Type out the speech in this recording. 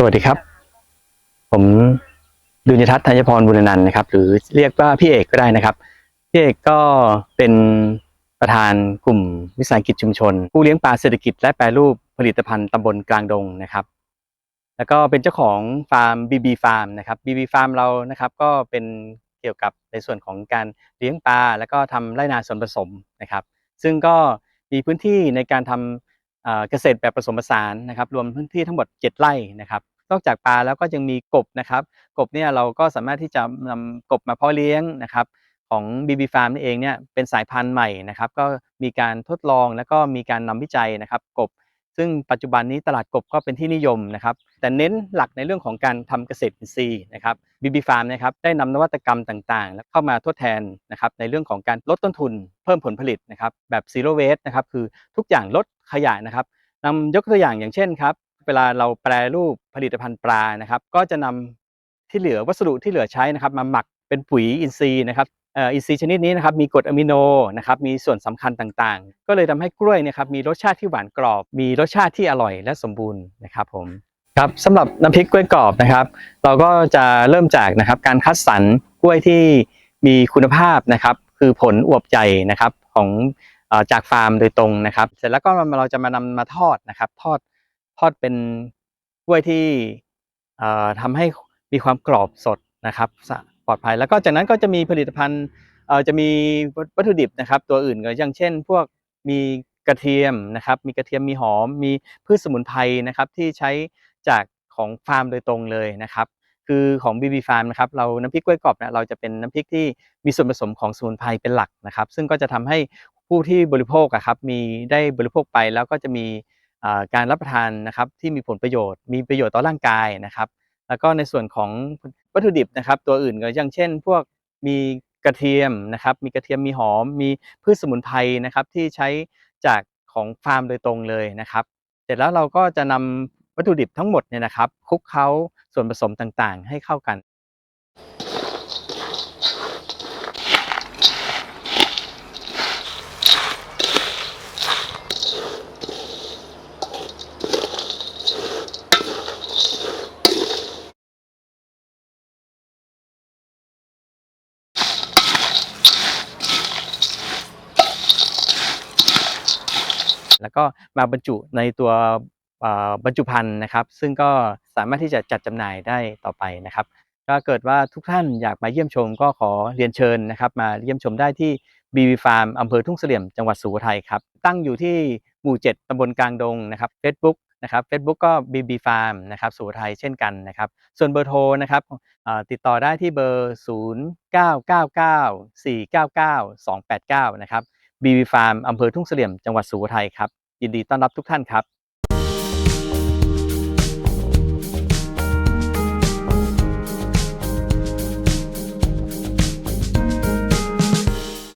สวัสดีครับ ผมดุลยทัศน์ธัญพรบุรนันนะครับ หรือเรียกว่าพี่เอกก็ได้นะครับ พี่เอกก็เป็นประธานกลุ่มวิสาหกิจชุมชน ผู้เลี้ยงปลาเศรษฐกิจและแปรรูปผลิตภัณฑ์ตำบลกลางดงนะครับ แล้วก็เป็นเจ้าของฟาร์ม BB Farm นะครับ BB Farm เรานะครับก็เป็นเกี่ยวกับในส่วนของการเลี้ยงปลาแล้วก็ทำไร่นาส่วนผสมนะครับ ซึ่งก็มีพื้นที่ในการทำอ่า เกษตรแบบผสมผสานนะครับ รวมพื้นที่ทั้งหมด 7 ไร่นะครับ นอกจากปลาแล้วก็ยังมีกบนะครับ กบเนี่ยเราก็สามารถที่จะนำกบมาเพาะเลี้ยงนะครับของ BB Farm นี่เองเนี่ยเป็นสายพันธุ์ใหม่นะครับก็มีการทดลองแล้วก็มีการนำวิจัยนะครับกบ ซึ่งปัจจุบันนี้ตลาดกบก็เป็นที่นิยมนะครับ แต่เน้นหลักในเรื่องของการทำเกษตรอินทรีย์นะครับ BB Farm นะครับได้นำนวัตกรรมต่างๆแล้วเข้ามาทดแทนนะครับในเรื่องของการลดต้นทุนเพิ่มผลผลิตนะครับแบบ zero waste นะครับคือทุกอย่างลด ขยะนะครับนำยกตัวอย่างอย่างเช่นครับ เวลาเราแปรรูปผลิตภัณฑ์ปลานะครับ ก็จะนำที่เหลือวัสดุที่เหลือใช้นะครับ มาหมักเป็นปุ๋ยอินทรีย์นะครับอินทรีย์ชนิดนี้นะครับมีกรดอะมิโนนะครับมีส่วนสำคัญต่างๆ ก็เลยทำให้กล้วยนะครับมีรสชาติที่หวานกรอบ มีรสชาติที่อร่อยและสมบูรณ์นะครับผมครับสำหรับน้ำพริกกล้วยกรอบนะครับ เราก็จะเริ่มจากนะครับการคัดสรรกล้วยที่มีคุณภาพนะครับ คือผลอวบใหญ่นะครับของ จากฟาร์มโดยตรงนะครับ เสร็จแล้วก็เราจะมานำมาทอดนะครับ ทอดทอดเป็นกล้วยที่เอ่อทำให้มีความกรอบสดนะครับปลอดภัยแล้วก็จากนั้นก็จะมีผลิตภัณฑ์จะมีวัตถุดิบนะครับ ตัวอื่นก็อย่างเช่น พวกมีกระเทียมนะครับ มีกระเทียมมีหอม มีพืชสมุนไพรนะครับ ที่ใช้จากของฟาร์มโดยตรงเลยนะครับ คือของ BB Farm นะครับเราน้ำพริกกล้วยกรอบเนี่ยเราจะเป็นน้ำพริกที่มีส่วนผสมของสมุนไพรเป็นหลักนะครับ ซึ่งก็จะทำให้ ผู้ที่บริโภคอะครับมีได้บริโภคไปแล้วก็จะมีการรับประทานนะครับที่มีผลประโยชน์ มีประโยชน์ต่อร่างกายนะครับ แล้วก็ในส่วนของวัตถุดิบนะครับ ตัวอื่นก็อย่างเช่น พวกมีกระเทียมนะครับ มีกระเทียมมีหอม มีพืชสมุนไพรนะครับที่ใช้จากของฟาร์มโดยตรงเลยนะครับ เสร็จแล้วเราก็จะนำวัตถุดิบทั้งหมดเนี่ยนะครับคลุกเคล้าส่วนผสมต่างๆ ให้เข้ากัน แล้วก็มาบรรจุในตัวบรรจุภัณฑ์นะครับ ซึ่งก็สามารถที่จะจัดจำหน่ายได้ต่อไปนะครับก็เกิดว่าทุกท่านอยากมาเยี่ยมชมก็ขอเรียนเชิญนะครับ มาเยี่ยมชมได้ที่ BB Farm อำเภอทุ่งเสลี่ยมจังหวัดสุโขทัยครับ ตั้งอยู่ที่หมู่ 7ตำบลกลางดงนะครับ Facebook นะครับ Facebook ก็ BB Farm นะครับสุโขทัยเช่นกันนะครับ ส่วนเบอร์โทรนะครับติดต่อได้ที่เบอร์ 0999 499 289 นะครับ บีวีฟาร์มอำเภอทุ่งเสลี่ยมจังหวัดสุโขทัยครับยินดีต้อนรับทุกท่านครับ